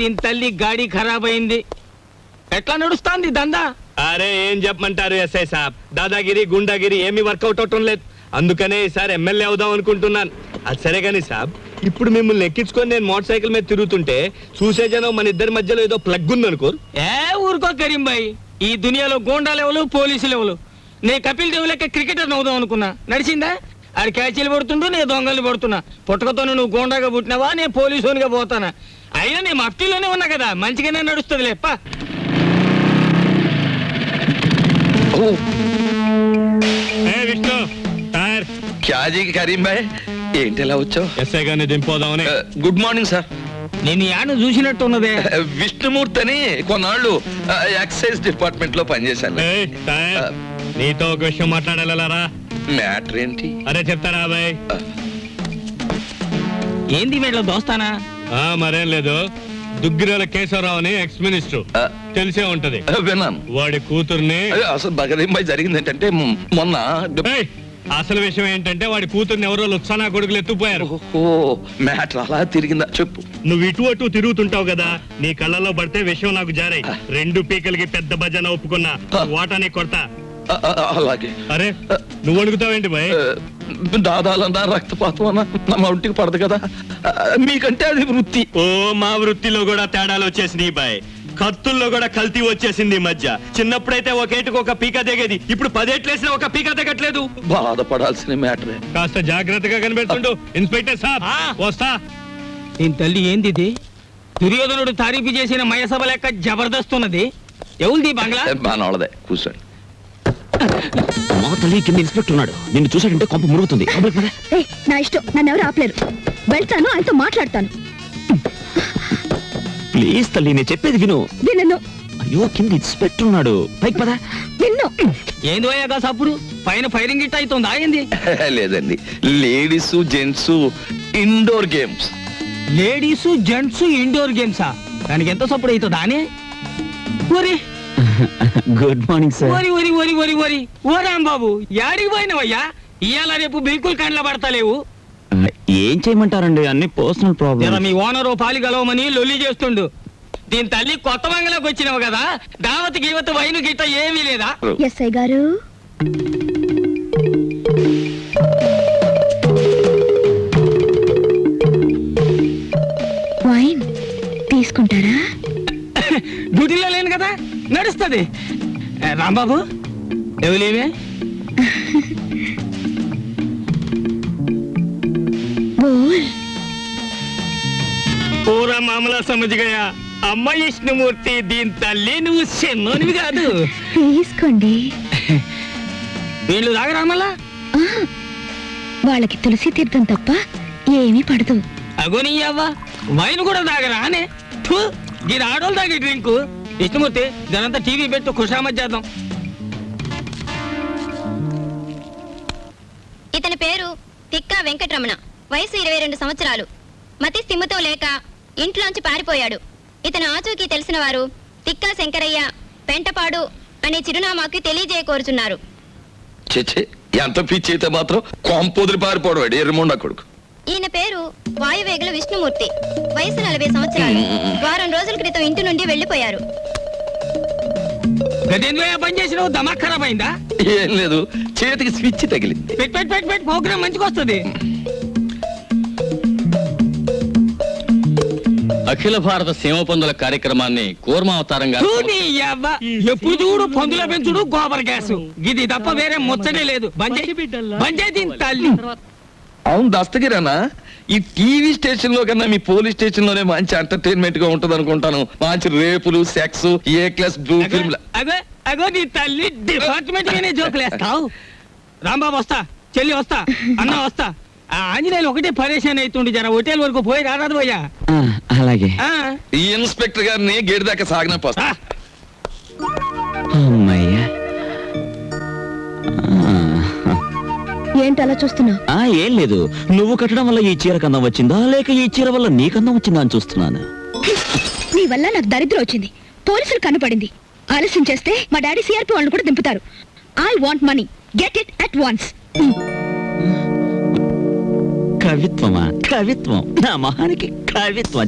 దీని తల్లి గాడి ఖరాబ్ అయింది ఎట్లా నడుస్తాంది దందా? అరే ఏం చెప్పమంటారు ఎస్ఐ సాబ్? దాదాగిరి గుండాగిరి ఏమీ వర్కౌట్ అవటం లేదు. అందుకనే ఈసారి ఎమ్మెల్యే అవుదాం అనుకుంటున్నాను. అది సరే కానీ సాబ్ ఇప్పుడు మిమ్మల్ని ఎక్కించుకొని నేను మోటార్ సైకిల్ మీద తిరుగుతుంటే చూసే జనం మన ఇద్దరి మధ్యలో ఏదో ప్లగ్ ఉంది అనుకోరు ఏ ఊరుకో కరీం భాయ్ ఈ దునియాలో గోండా లెవెలు పోలీసు లెవెలు. నే కపిల్ దేవ్ లెక్క క్రికెటర్ అవుదాం అనుకున్నా. నడిచిందా? ఆడు క్యాచీలు పడుతుండు నేను దొంగలు పడుతున్నా పుట్టకతో నువ్వు గోండాగా పుట్టినావా? నేను పోలీసునిగా పోతానా? అయినా నేను మఫ్టీలోనే ఉన్నా కదా. మంచిగానే నడుస్తుంది లేప్ప ఏ విష్ణు టైర్. క్యాజీ కరీం భాయ్ ఏంటి ఎలా వచ్చావు? ఎస్ఐ గారిని దింపోదామని. Good morning sir. నేను యాను చూసినట్టు ఉన్నదే విష్ణుమూర్తి అని కొన్నాళ్ళు ఎక్సైజ్ డిపార్ట్మెంట్లో పనిచేశాను నీతో ఒక విషయం మాట్లాడాలరా మ్యాటర్ ఏంటి? అరే చెప్తారా బాయ్? ఏంది వీళ్ళ దోస్తానా? మరేం లేదు. దుగ్గిరాల కేశవరావు అని ఎక్స్ మినిస్టర్ తెలిసే ఉంటది. విన్నాను. వాడి కూతుర్ని అసలు భాయ్ జరిగింది ఏంటంటే మొన్న అసలు విషయం ఏంటంటే వాడి కూతుర్ని ఎవరో లుత్సానా కొడుకులు ఎత్తుపోయారు మ్యాటర్ అలా తిరిగిందా? చెప్పు. నువ్వు ఇటు అటు తిరుగుతుంటావు కదా నీ కళ్ళలో పడితే విషయం నాకు జారాయి రెండు పీకలకి పెద్ద భజన ఒప్పుకున్నా. వాటాని కొడతా. అలాగే. అరే నువ్వు అడుగుతావేంటి బాయ్? దాదాలన్నా రక్తపాతం అన్నా నా ఒంటికి పడదు కదా. మీకంటే అది వృత్తి. ఓ మా వృత్తిలో కూడా తేడాలు వచ్చేసినాయి బాయ్. కత్తుల్లో కూడా కల్తీ వచ్చేసింది ఈ మధ్య. చిన్నప్పుడైతే ఒకేటికి ఒక పీక దిగేది ఇప్పుడు పదేట్లేసిన ఒక పీక దిగట్లేదు బాధపడాల్సిన మ్యాటరే. కాస్త జాగ్రత్తగా కనిపెడుతుండు ఇన్స్పెక్టర్ సాబ్. ఆ. వస్తా. దీని తల్లి ఏంది ఇది? దుర్యోధనుడు తారీఫు చేసిన మయసభ లెక్క జబర్దస్త్ ఉన్నది. ఎవరిది బంగ్లా? మనోళ్ళదే కూర్చోండి. మా తల్లి కింద ఇన్స్పెక్టర్ ఉన్నాడు. నిన్ను చూసాడంటే కొంప మురుగుతుంది. నా ఇష్టం. నన్ను ఎవరు ఆపలేరు. వెళ్తాను ఆయనతో మాట్లాడతాను. ప్లీజ్ తల్లి నేను చెప్పేది విను. విన్ను అయ్యో కింద ఇన్స్పెక్టర్ ఉన్నాడు. పైకి పదా. విన్ను ఏంది పోయాక సప్పుడు? పైన ఫైరింగ్ గిట్ అవుతుంది ఆగింది లేదండి. Ladies gents indoor games ladies gents indoor గేమ్సా దానికి ఎంత సప్పుడు అవుతుందా అని? ఒరి గుడ్ మార్నింగ్ సార్ ఒరి ఒరి ఒరి ఒరి ఒరి ఓ రాంబాబు యాడికి పోయినవయ్యా? ఇవాళ రేపు బిల్కుల్ కండ్ల పడతలేవు ఏం చేయమంటారండి? అన్ని పర్సనల్ ప్రాబ్లమ్ మీ ఓనరు పాలి గలవమని లొల్లి చేస్తుండు. దీని తల్లి కొత్త బంగ్లాకి వచ్చినావు కదా? దావత్ గీవత్ వైను గిట్ట ఏమీ లేదా? ఎస్ఐ గారు. నడుస్తుంది రాంబాబు? ఎవలేమే బోల్. పూరా మామలా సమజ్గయా అమ్మ విష్ణుమూర్తి దీని తల్లి నువ్వు చిన్నోనివి కాదు. తీసుకోండి. వీళ్ళు తాగరామలా ఆ, వాళ్ళకి తులసి తీర్థం తప్ప ఏమీ పడదు. అగోని అవ్వ వైన్ కూడా తాగరా అనే థు, గీడ ఆడోళ్ళు తాగే డ్రింక్. విష్ణుమూర్తి జనంతా టీవీ పెట్టు ఖుషామత్ చేద్దాం. ఇతని పేరు తిక్కా వెంకటరమణ. వయసు ఇరవై రెండు సంవత్సరాలు. మతి స్థిమ్ముతో లేక ఇంట్లోంచి పారిపోయాడు. ఇతను ఆచూకీ తెలిసిన వారు తిక్కా శంకరయ్య పెంటపాడు అనే చిరునామాకి తెలియజేయకోరుచున్నారు ఎంత పిచ్చి అయితే మాత్రం కొంపొదిరి పారిపోవడం ఎర్రమొండ కొడుకు. ఈయన పేరు వాయువేగుల విష్ణుమూర్తి. వయసు నలభై సంవత్సరాలు. వారం రోజుల క్రితం ఇంటి నుండి ఖరాబ్ అయిందా ఏం లేదు. చేతికి స్విచ్ తగిలింది. పెట్ పెట్ పెట్ పెట్. ప్రోగ్రామ్ మంచిగా వస్తుంది అఖిల భారత సీమ పందుల కార్యక్రమాన్ని కూర్మావతారంగా. ఎప్పుడు చూడు పందుల పెంచుడు గోబర్ గ్యాస్. ఇది తప్ప వేరే ముచ్చటే లేదు. బంజే బంజే దీని తల్లి. అవును దస్తగిరానా? ఈ టీవీ స్టేషన్లో కన్నా మీ పోలీస్ స్టేషన్లోనే మంచి ఎంటర్టైన్మెంట్గా ఉంటది అనుకుంటాను మంచి రేపులు sex A class blue film అగో అగో నీ తల్లి డిపార్ట్మెంట్ గానే జోకులేస్తావు. రాంబాబు వస్తా. చెల్లి వస్తా. అన్న వస్తా. ఆ ఆంజనేయులు ఒకటే పరేషాన్ అవుతుండి జర. హోటల్ వరకు పోయి రారాదు పోయా అలాగే. ఈ ఇన్స్పెక్టర్ గారిని గేట్ దాకా సాగిన పోస్తా ఏంటి అలా చూస్తున్నావు ఆ, ఏం లేదు. నువ్వు కట్టడం వల్ల ఈ చీర కన్నం వచ్చిందా? లేక ఈ చీర వల్ల నీ కన్నం వచ్చిందా అని చూస్తున్నాను. నీ వల్ల నాకు దరిద్రం వచ్చింది. పోలీసులు కనపడింది. ఆలస్యం చేస్తే మా డాడీ సిఆర్పి వాళ్ళని కూడా దింపుతారు. I want money get it at once కవిత్వమా? కవిత్వం. నా మొహానికి కవిత్వం.